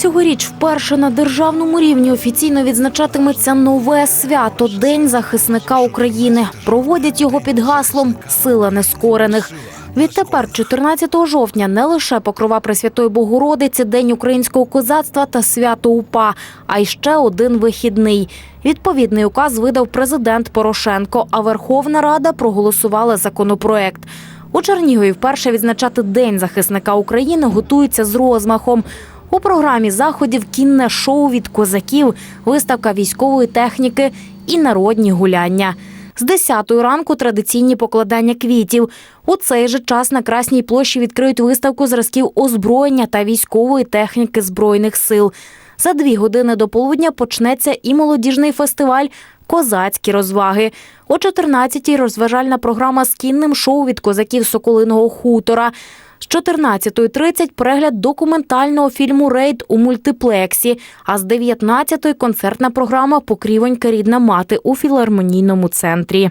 Цьогоріч вперше на державному рівні офіційно відзначатиметься нове свято День захисника України. Проводять його під гаслом Сила нескорених. Відтепер, 14 жовтня, не лише покрова Пресвятої Богородиці, День українського козацтва та свято УПА, а й ще один вихідний. Відповідний указ видав президент Порошенко, а Верховна Рада проголосувала законопроект. У Чернігові вперше відзначати День захисника України готуються з розмахом. У програмі заходів кінне шоу від козаків, виставка військової техніки і народні гуляння. З 10 ранку традиційні покладання квітів. У цей же час на Красній площі відкриють виставку зразків озброєння та військової техніки Збройних сил. За дві години до полудня почнеться і молодіжний фестиваль Козацькі розваги. О 14-й розважальна програма з кінним шоу від козаків Соколиного хутора. З 14.30 перегляд документального фільму Рейд у мультиплексі. А з 19.00 концертна програма Покрівонька рідна мати у філармонійному центрі.